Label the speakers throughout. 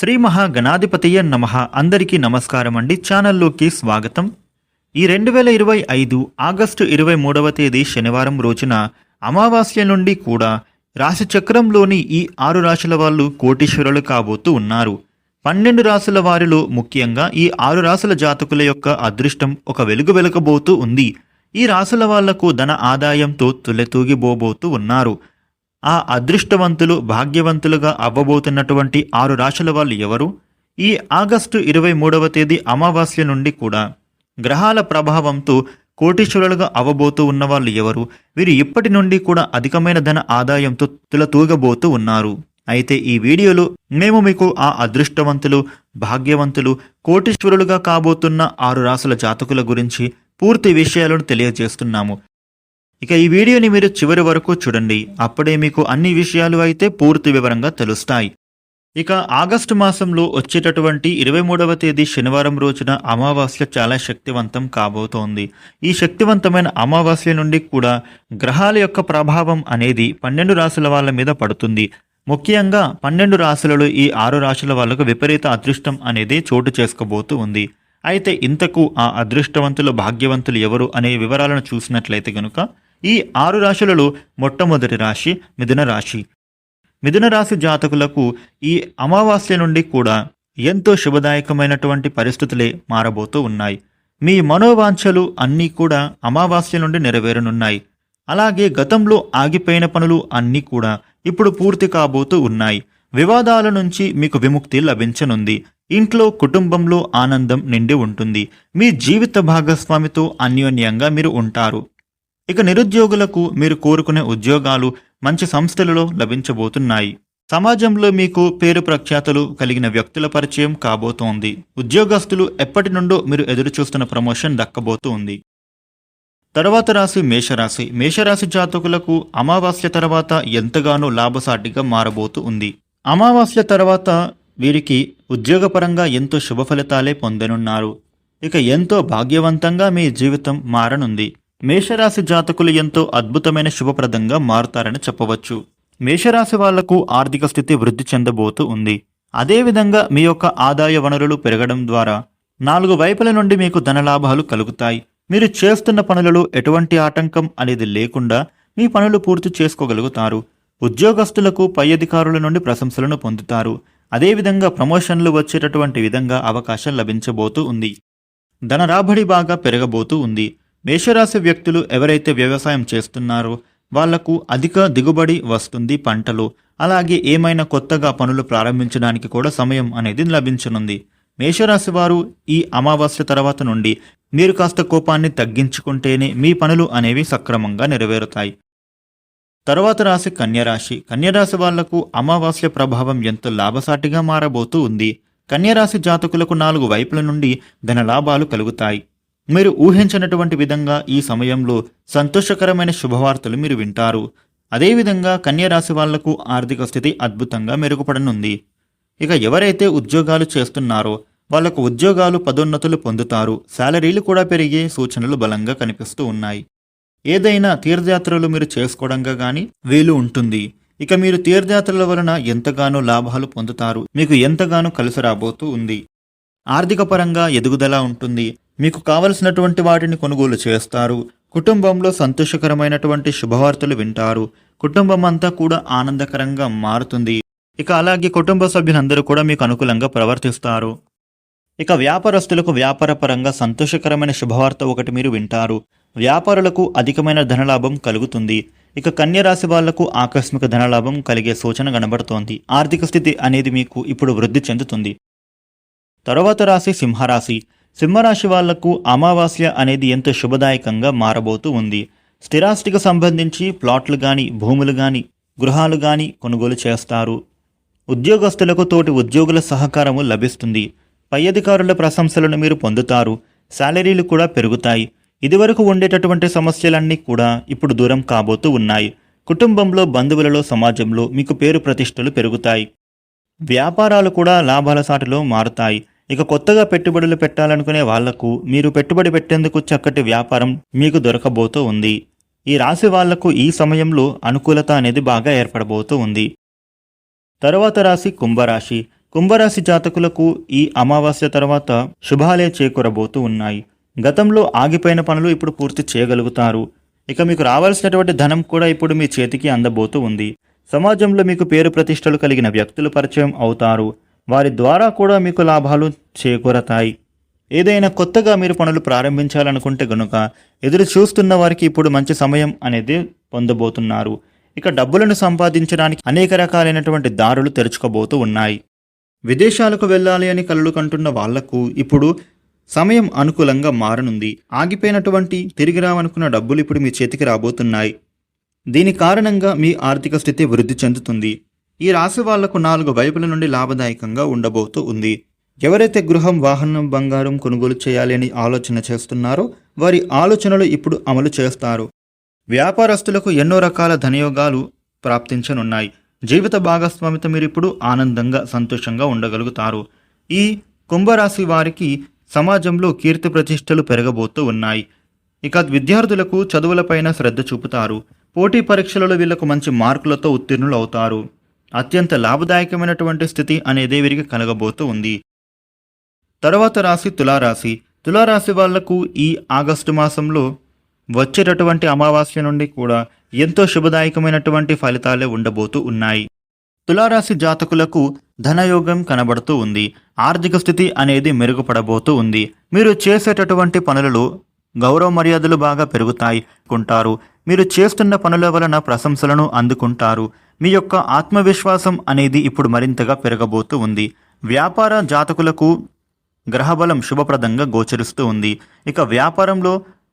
Speaker 1: శ్రీ మహాగణాధిపతియ నమ. అందరికీ నమస్కారం అండి. ఛానల్లోకి స్వాగతం. ఈ రెండు వేల ఇరవై ఐదు ఆగస్టు ఇరవై మూడవ తేదీ శనివారం రోజున అమావాస్య నుండి కూడా రాశి చక్రంలోని ఈ ఆరు రాశుల వాళ్ళు కోటీశ్వరులు కాబోతూ ఉన్నారు. పన్నెండు రాశుల వారిలో ముఖ్యంగా ఈ ఆరు రాశుల జాతకుల యొక్క అదృష్టం ఒక వెలుగు వెలకబోతూ ఉంది. ఈ రాశుల వాళ్ళకు ధన ఆదాయంతో తులెతూగిబోబోతూ ఉన్నారు. ఆ అదృష్టవంతులు భాగ్యవంతులుగా అవ్వబోతున్నటువంటి ఆరు రాశుల వాళ్ళు ఎవరు? ఈ ఆగస్టు ఇరవై మూడవ తేదీ అమావాస్య నుండి కూడా గ్రహాల ప్రభావంతో కోటీశ్వరులుగా అవ్వబోతూ ఉన్న వాళ్ళు ఎవరు? వీరు ఇప్పటి నుండి కూడా అధికమైన ధన ఆదాయంతో తులతూగబోతూ ఉన్నారు. అయితే ఈ వీడియోలో మేము మీకు ఆ అదృష్టవంతులు భాగ్యవంతులు కోటీశ్వరులుగా కాబోతున్న ఆరు రాసుల జాతకుల గురించి పూర్తి విషయాలను తెలియజేస్తున్నాము. ఇక ఈ వీడియోని మీరు చివరి వరకు చూడండి. అప్పుడే మీకు అన్ని విషయాలు అయితే పూర్తి వివరంగా తెలుస్తాయి. ఇక ఆగస్టు మాసంలో వచ్చేటటువంటి ఇరవై మూడవ తేదీ శనివారం రోజున అమావాస్య చాలా శక్తివంతం కాబోతోంది. ఈ శక్తివంతమైన అమావాస్య నుండి కూడా గ్రహాల యొక్క ప్రభావం అనేది పన్నెండు రాశుల వాళ్ళ మీద పడుతుంది. ముఖ్యంగా పన్నెండు రాశులలో ఈ ఆరు రాశుల వాళ్ళకు విపరీత అదృష్టం అనేది చోటు చేసుకోబోతూ ఉంది. అయితే ఇంతకు ఆ అదృష్టవంతులు భాగ్యవంతులు ఎవరు అనే వివరాలను చూసినట్లయితే గనుక ఈ ఆరు రాశులలో మొట్టమొదటి రాశి మిథున రాశి. మిథున రాశి జాతకులకు ఈ అమావాస్య నుండి కూడా ఎంతో శుభదాయకమైనటువంటి పరిస్థితులే మారబోతూ ఉన్నాయి. మీ మనోవాంఛలు అన్నీ కూడా అమావాస్య నుండి నెరవేరనున్నాయి. అలాగే గతంలో ఆగిపోయిన పనులు అన్నీ కూడా ఇప్పుడు పూర్తి కాబోతూ ఉన్నాయి. వివాదాల నుంచి మీకు విముక్తి లభించనుంది. ఇంట్లో కుటుంబంలో ఆనందం నిండి ఉంటుంది. మీ జీవిత భాగస్వామితో అన్యోన్యంగా మీరు ఉంటారు. ఇక నిరుద్యోగులకు మీరు కోరుకునే ఉద్యోగాలు మంచి సంస్థలలో లభించబోతున్నాయి. సమాజంలో మీకు పేరు ప్రఖ్యాతలు కలిగిన వ్యక్తుల పరిచయం కాబోతోంది. ఉద్యోగస్తులు ఎప్పటి నుండో మీరు ఎదురుచూస్తున్న ప్రమోషన్ దక్కబోతోంది. తర్వాత రాశి మేషరాశి. మేషరాశి జాతకులకు అమావాస్య తర్వాత ఎంతగానో లాభసాటిగా మారబోతూ ఉంది అమావాస్య తర్వాత వీరికి ఉద్యోగపరంగా ఎంతో శుభ ఫలితాలే పొందనున్నారు. ఇక ఎంతో భాగ్యవంతంగా మీ జీవితం మారనుంది. మేషరాశి జాతకులు ఎంతో అద్భుతమైన శుభప్రదంగా మారుతారని చెప్పవచ్చు. మేషరాశి వాళ్ళకు ఆర్థిక స్థితి వృద్ధి చెందబోతూ ఉంది. అదేవిధంగా మీ యొక్క ఆదాయ వనరులు పెరగడం ద్వారా నాలుగు వైపుల నుండి మీకు ధనలాభాలు కలుగుతాయి. మీరు చేస్తున్న పనులలో ఎటువంటి ఆటంకం అనేది లేకుండా మీ పనులు పూర్తి చేసుకోగలుగుతారు. ఉద్యోగస్తులకు పై అధికారుల నుండి ప్రశంసలను పొందుతారు. అదేవిధంగా ప్రమోషన్లు వచ్చేటటువంటి విధంగా అవకాశం లభించబోతూ ఉంది. ధన రాబడి బాగా పెరగబోతూ ఉంది. మేషరాశి వ్యక్తులు ఎవరైతే వ్యవసాయం చేస్తున్నారో వాళ్ళకు అధిక దిగుబడి వస్తుంది పంటలు. అలాగే ఏమైనా కొత్తగా పనులు ప్రారంభించడానికి కూడా సమయం అనేది లభించనుంది. మేషరాశి వారు ఈ అమావాస్య తర్వాత నుండి మీరు కాస్త కోపాన్ని తగ్గించుకుంటేనే మీ పనులు అనేవి సక్రమంగా నెరవేరుతాయి. తరువాత రాశి కన్యరాశి. కన్యరాశి వాళ్ళకు అమావాస్య ప్రభావం ఎంతో లాభసాటిగా మారబోతూ ఉంది. కన్యరాశి జాతకులకు నాలుగు వైపుల నుండి ధన లాభాలు కలుగుతాయి. మీరు ఊహించినటువంటి విధంగా ఈ సమయంలో సంతోషకరమైన శుభవార్తలు మీరు వింటారు. అదేవిధంగా కన్యరాశి వాళ్ళకు ఆర్థిక స్థితి అద్భుతంగా మెరుగుపడనుంది. ఇక ఎవరైతే ఉద్యోగాలు చేస్తున్నారో వాళ్ళకు ఉద్యోగాలు పదోన్నతులు పొందుతారు. శాలరీలు కూడా పెరిగే సూచనలు బలంగా కనిపిస్తూ ఉన్నాయి. ఏదైనా తీర్థయాత్రలు మీరు చేసుకోవడంగా కానీ వీలు ఉంటుంది. ఇక మీరు తీర్థయాత్రల వలన ఎంతగానో లాభాలు పొందుతారు. మీకు ఎంతగానో కలిసి రాబోతూ ఉంది. ఆర్థిక పరంగా ఎదుగుదల ఉంటుంది. మీకు కావలసినటువంటి వాటిని కొనుగోలు చేస్తారు. కుటుంబంలో సంతోషకరమైనటువంటి శుభవార్తలు వింటారు. కుటుంబం అంతా కూడా ఆనందకరంగా మారుతుంది. ఇక అలాగే కుటుంబ సభ్యులందరూ కూడా మీకు అనుకూలంగా ప్రవర్తిస్తారు. ఇక వ్యాపారస్తులకు వ్యాపారపరంగా సంతోషకరమైన శుభవార్త ఒకటి మీరు వింటారు. వ్యాపారులకు అధికమైన ధనలాభం కలుగుతుంది. ఇక కన్యరాశి వాళ్ళకు ఆకస్మిక ధనలాభం కలిగే సూచన కనబడుతోంది. ఆర్థిక స్థితి అనేది మీకు ఇప్పుడు వృద్ధి చెందుతుంది. తరువాత రాశి సింహరాశి. సింహరాశి వాళ్ళకు అమావాస్య అనేది ఎంతో శుభదాయకంగా మారబోతూ ఉంది. స్థిరాస్తికి సంబంధించి ప్లాట్లు కానీ భూములు కానీ గృహాలు కానీ కొనుగోలు చేస్తారు. ఉద్యోగస్తులకు తోటి ఉద్యోగుల సహకారము లభిస్తుంది. పై అధికారుల ప్రశంసలను మీరు పొందుతారు. శాలరీలు కూడా పెరుగుతాయి. ఇదివరకు ఉండేటటువంటి సమస్యలన్నీ కూడా ఇప్పుడు దూరం కాబోతూ ఉన్నాయి. కుటుంబంలో బంధువులలో సమాజంలో మీకు పేరు ప్రతిష్టలు పెరుగుతాయి. వ్యాపారాలు కూడా లాభాల సాటిలో మారుతాయి. ఇక కొత్తగా పెట్టుబడులు పెట్టాలనుకునే వాళ్ళకు మీరు పెట్టుబడి పెట్టేందుకు చక్కటి వ్యాపారం మీకు దొరకబోతూ ఉంది. ఈ రాశి వాళ్ళకు ఈ సమయంలో అనుకూలత అనేది బాగా ఏర్పడబోతూ ఉంది. తరువాత రాశి కుంభరాశి. కుంభరాశి జాతకులకు ఈ అమావాస్య తర్వాత శుభాలే చేకూరబోతూ ఉన్నాయి. గతంలో ఆగిపోయిన పనులు ఇప్పుడు పూర్తి చేయగలుగుతారు. ఇక మీకు రావాల్సినటువంటి ధనం కూడా ఇప్పుడు మీ చేతికి అందబోతూ ఉంది. సమాజంలో మీకు పేరు ప్రతిష్టలు కలిగిన వ్యక్తులు పరిచయం అవుతారు. వారి ద్వారా కూడా మీకు లాభాలు చేకూరతాయి. ఏదైనా కొత్తగా మీరు పనులు ప్రారంభించాలనుకుంటే గనుక ఎదురు చూస్తున్న వారికి ఇప్పుడు మంచి సమయం అనేది పొందబోతున్నారు. ఇక డబ్బులను సంపాదించడానికి అనేక రకాలైనటువంటి దారులు తెరుచుకోబోతూ ఉన్నాయి. విదేశాలకు వెళ్ళాలి అని కలలు కంటున్న వాళ్ళకు ఇప్పుడు సమయం అనుకూలంగా మారనుంది. ఆగిపోయినటువంటి తిరిగి రావనుకున్న డబ్బులు ఇప్పుడు మీ చేతికి రాబోతున్నాయి. దీని కారణంగా మీ ఆర్థిక స్థితి వృద్ధి చెందుతుంది. ఈ రాశి వాళ్ళకు నాలుగు వైపుల నుండి లాభదాయకంగా ఉండబోతూ ఉంది. ఎవరైతే గృహం వాహనం బంగారం కొనుగోలు చేయాలి అని ఆలోచన చేస్తున్నారో వారి ఆలోచనలు ఇప్పుడు అమలు చేస్తారు. వ్యాపారస్తులకు ఎన్నో రకాల ధనయోగాలు ప్రాప్తించనున్నాయి. జీవిత భాగస్వామితో మీరు ఇప్పుడు ఆనందంగా సంతోషంగా ఉండగలుగుతారు. ఈ కుంభరాశి వారికి సమాజంలో కీర్తి ప్రతిష్టలు పెరగబోతూ ఉన్నాయి. ఇక విద్యార్థులకు చదువులపైన శ్రద్ధ చూపుతారు. పోటీ పరీక్షలలో వీళ్ళకు మంచి మార్కులతో ఉత్తీర్ణులు అవుతారు అత్యంత లాభదాయకమైనటువంటి స్థితి అనేది వీరికి కలగబోతూ ఉంది. తర్వాత రాశి తులారాశి. తులారాశి వాళ్ళకు ఈ ఆగస్టు మాసంలో వచ్చేటటువంటి అమావాస్య నుండి కూడా ఎంతో శుభదాయకమైనటువంటి ఫలితాలే ఉండబోతూ ఉన్నాయి. తులారాశి జాతకులకు ధనయోగం కనబడుతూ ఉంది. ఆర్థిక స్థితి అనేది మెరుగుపడబోతూ ఉంది. మీరు చేసేటటువంటి పనులలో గౌరవ మర్యాదలు బాగా పెరుగుతాయి కుంటారు. మీరు చేస్తున్న పనుల వలన ప్రశంసలను అందుకుంటారు. మీ యొక్క ఆత్మవిశ్వాసం అనేది ఇప్పుడు మరింతగా పెరగబోతూ ఉంది. వ్యాపార జాతకులకు గ్రహబలం శుభప్రదంగా గోచరిస్తూ ఉంది. ఇక వ్యాపారంలో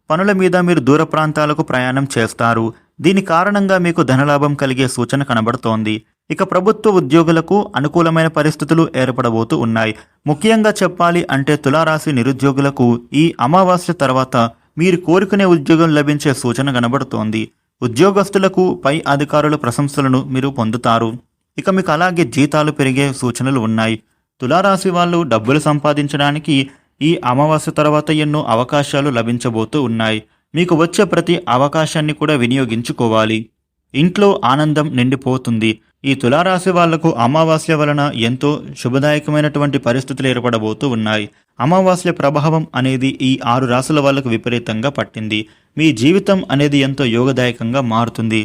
Speaker 1: పనుల మీద మీరు దూర ప్రాంతాలకు ప్రయాణం చేస్తారు. దీని కారణంగా మీకు ధనలాభం కలిగే సూచన కనబడుతోంది. ఇక ప్రభుత్వ ఉద్యోగులకు అనుకూలమైన పరిస్థితులు ఏర్పడబోతూ ఉన్నాయి. ముఖ్యంగా చెప్పాలి అంటే తులారాశి నిరుద్యోగులకు ఈ అమావాస్య తర్వాత మీరు కోరుకునే ఉద్యోగం లభించే సూచన కనబడుతోంది. ఉద్యోగస్తులకు పై అధికారుల ప్రశంసలను మీరు పొందుతారు. ఇక మీకు అలాగే జీతాలు పెరిగే సూచనలు ఉన్నాయి. తులారాశి వాళ్ళు డబ్బులు సంపాదించడానికి ఈ అమావాస్య తర్వాత ఎన్నో అవకాశాలు లభించబోతూ ఉన్నాయి. మీకు వచ్చే ప్రతి అవకాశాన్ని కూడా వినియోగించుకోవాలి. ఇంట్లో ఆనందం నిండిపోతుంది. ఈ తులారాశి వాళ్ళకు అమావాస్య వలన ఎంతో శుభదాయకమైనటువంటి పరిస్థితులు ఏర్పడబోతూ ఉన్నాయి. అమావాస్య ప్రభావం అనేది ఈ ఆరు రాశుల వాళ్ళకు విపరీతంగా పట్టింది. మీ జీవితం అనేది ఎంతో యోగదాయకంగా మారుతుంది.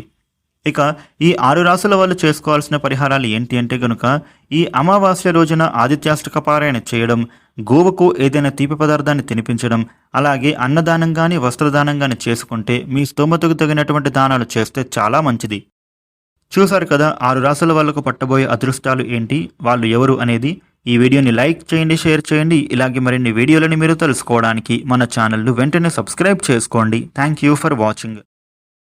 Speaker 1: ఇక ఈ ఆరు రాశుల వాళ్ళు చేసుకోవాల్సిన పరిహారాలు ఏంటి అంటే గనుక ఈ అమావాస్య రోజున ఆదిత్యాష్టక పారాయణ చేయడం గోవుకు ఏదైనా తీపి పదార్థాన్ని తినిపించడం అలాగే అన్నదానం కానీ వస్త్రదానం కానీ చేసుకుంటే మీ స్తోమతకు తగినటువంటి దానాలు చేస్తే చాలా మంచిది. చూసారు కదా ఆరు రాసుల వాళ్ళకు పట్టబోయే అదృష్టాలు ఏంటి వాళ్ళు ఎవరు అనేది. ఈ వీడియోని లైక్ చేయండి షేర్ చేయండి. ఇలాగే మరిన్ని వీడియోలని మీరు తెలుసుకోవడానికి మన ఛానల్ను వెంటనే సబ్స్క్రైబ్ చేసుకోండి. Thank you for watching.